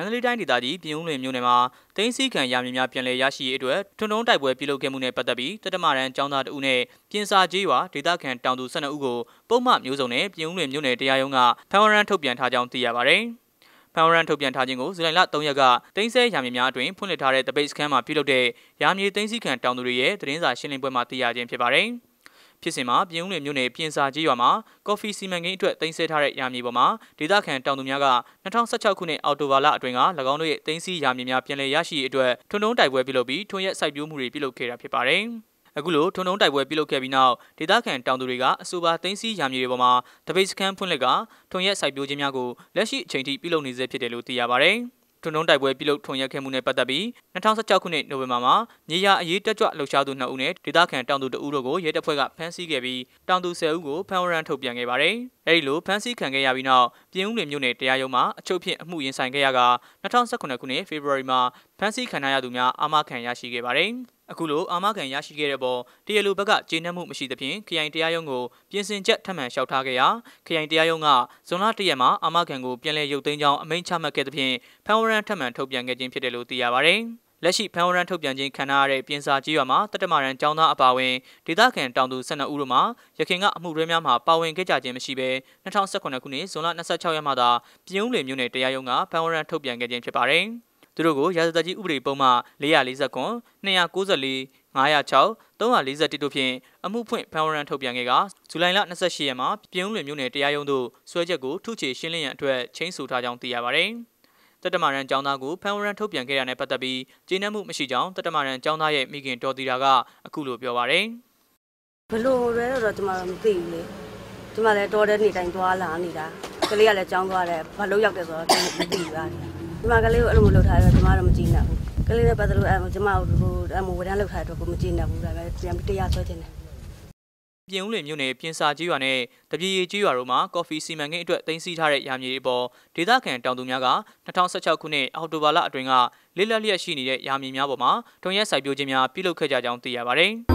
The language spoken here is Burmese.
န္တလေးတိုင်းဒေသကြီးပြည်ဦးလွင်မြို့နယ်မှာတင်းစီခံရမည်များပြန်လည်ရရှိရေးအတွက်ထွန်းထုံးတိုက်ပွဲပြုလုပ်ခဲ့မှုနဲ့ပတ်သက်ပြီးတတမရန်ចောင်းသားတဦးနဲ့ပြင်စာကြီးရွာဒေသခံတောင်သူ12ဦးကိုပုံမှန်မျိုးစုံနဲ့ပြည်ဦးလွင်မြို့နယ်တရားရုံးကဖမ်းဝရမ်းထုတ်ပြန်ထားကြောင်းသိရပါဗျ။ဖန်ဝရန်ထုတ်ပြန်ထားခြင်းကိုဇူလိုင်လ3ရက်ကတင်းဆဲရာမြေများအတွင်းဖွင့်လှစ်ထားတဲ့တပိတ်စခန်းမှာပြုလုပ်တဲ့ရာမြေတင်းစီခံတောင်သူတွေရဲ့သတင်းစာရှင်းလင်းပွဲမှာသိရခြင်းဖြစ်ပါတယ်။ ဖြစ်စဉ်မှာပြည်ဦးလွင်မြို့နယ်ပြင်စာကြီးရွာမှာကော်ဖီစီမံကိန်းအတွက်တင်ဆက်ထားတဲ့ရာမြေပေါ်မှာဒေသခံတောင်သူများက2016ခုနှစ်အောက်တိုဘာလအတွင်းက၎င်းတို့ရဲ့တင်စီရာမြေများပြန်လည်ရရှိရေးအတွက်ထွန်းထုံးတိုက်ပွဲပြုလုပ်ပြီးထွန်းရက်စိုက်ပျိုးမှုတွေပြုလုပ်ခဲ့တာဖြစ်ပါတယ်။အခုလိုထုံထုံတိုက်ပွဲပြုလုပ်ခဲ့ပြီးနောက်ဒေသခံတောင်သူတွေကအဆိုပါသိန်းစီရာမြေတွေပေါ်မှာတပိတ်စခန်းဖွင့်လက်ကထုံရက်စိုက်ပျိုးခြင်းများကိုလက်ရှိအချိန်ထိပြုလုပ်နေစေဖြစ်တယ်လို့သိရပါဗျ။ ထွန်းထုံးတိုက်ပွဲပြုလုပ်ထွန်ရက်ခဲ့မှုနဲ့ပတ်သက်ပြီး2016ခုနှစ်နိုဝင်ဘာမှာမြေယာအရေးတက်ကြွလှုပ်ရှားသူ2ဦးနဲ့ဒေသခံတောင်သူ2ဦးတို့ကိုရဲတပ်ဖွဲ့ကဖမ်းဆီးခဲ့ပြီးတောင်သူ10ဦးကိုဖမ်းဝရမ်းထုတ်ပြန်ခဲ့ပါတယ်။အဲဒီလိုဖမ်းဆီးခံခဲ့ရပြီးနောက်ပြည်ဦးလွင်မြို့နယ်တရားရုံးမှာအချုပ်ဖြင့်အမှုရင်ဆိုင်ခဲ့ရက2018ခုနှစ်ဖေဖော်ဝါရီမှာဖမ်းဆီးခံရသူများအာမခံရရှိခဲ့ပါတယ်။ အခုလိုအာမခံရရှိခဲ့တဲ့ပေါ်တရားလိုဘက်ကကျေနပ်မှုမရှိသဖြင့်ခရိုင်တရားရုံးကိုပြင်ဆင်ချက်ထပ်မံလျှောက်ထားခဲ့ရာခရိုင်တရားရုံးကဇွန်လ၁ရက်မှာအာမခံကိုပြန်လည်ရုပ်သိမ်းကြောင်းအမိန့်ချမှတ်ခဲ့သဖြင့်ဖန်ဝရန်ထပ်မံထုတ်ပြန်ခဲ့ခြင်းဖြစ်တယ်လို့သိရပါဗျ။လက်ရှိဖန်ဝရန်ထုတ်ပြန်ခြင်းခံရတဲ့ပြင်စာကြီးရွာမှာတတမရန်ចောင်းသားအပါအဝင်ဒေသခံတောင်သူ12ဦးတို့မှာရခိုင်ကအမှုရဲများမှာပါဝင်ခဲ့ကြခြင်းမရှိဘဲ2018ခုနှစ်ဇွန်လ26ရက်မှာသာပြည်ုံးလင်မြို့နယ်တရားရုံးကဖန်ဝရန်ထုတ်ပြန်ခဲ့ခြင်းဖြစ်ပါတယ်။ သူတို့ကိုရာဇသတ်ကြီးဥပဒေပုံမှ449 294 906 341တို့ဖြင့်အမှုဖွင့်ဖမ်းဝရမ်းထုတ်ပြန်ခဲ့ကဇူလိုင်လ28ရက်မှာပြည်ဦးလွင်မြို့နယ်တရားရုံးသို့ဆွဲချက်ကိုထုချေရှင်းလင်းရန်အတွက်ချင်းဆိုထားကြောင်းသိရပါဗျ။တတမရန်ကျောင်းသားကိုဖမ်းဝရမ်းထုတ်ပြန်ခဲ့ရတဲ့ပတ်သက်ပြီးကျေနပ်မှုမရှိကြောင်းတတမရန်ကျောင်းသားရဲ့မိခင်တော်တီတာကအခုလိုပြောပါဗျ။ဘလို့လဲတော့ကျွန်တော်မသိဘူးလေ။ကျွန်မလည်းတော်တဲ့နေတိုင်းသွားလာနေတာ။ကလေးကလည်းကျောင်းသွားတယ်ဘာလို့ရောက်တယ်ဆိုတော့မသိဘူးလား။ ဒီမှာကလေးကိုအဲ့လိုမျိုးလုပ်ထားတယ်ကျွန်မတော့မကြည့်နိုင်ဘူးကလေးနဲ့ပတ်သက်လို့အဲ့ကျွန်မဟိုအဲ့မိုဝဒန်းလုပ်ထားတဲ့အတွက်ကိုမကြည့်နိုင်ဘူးဒါပေမဲ့ပြန်တရားဆွဲခြင်းတယ်ပြင်ဦးလွင်မြို့နယ်ပြင်စာကြီးရွာနဲ့တပြေရီကြီးရွာတို့မှာကော်ဖီစီမံကိန်းအတွက်တင်စီထားတဲ့ရာမြေတွေအပေါ်ဒေသခံတောင်သူများက2016ခုနှစ်အောက်တိုဘာလအတွင်းကလေးလက်လျက်ရှိနေတဲ့ရာမြေများပေါ်မှာတွန်ရက်စိုက်ပျိုးခြင်းများပြုလုပ်ခဲ့ကြကြောင်းသိရပါတယ်။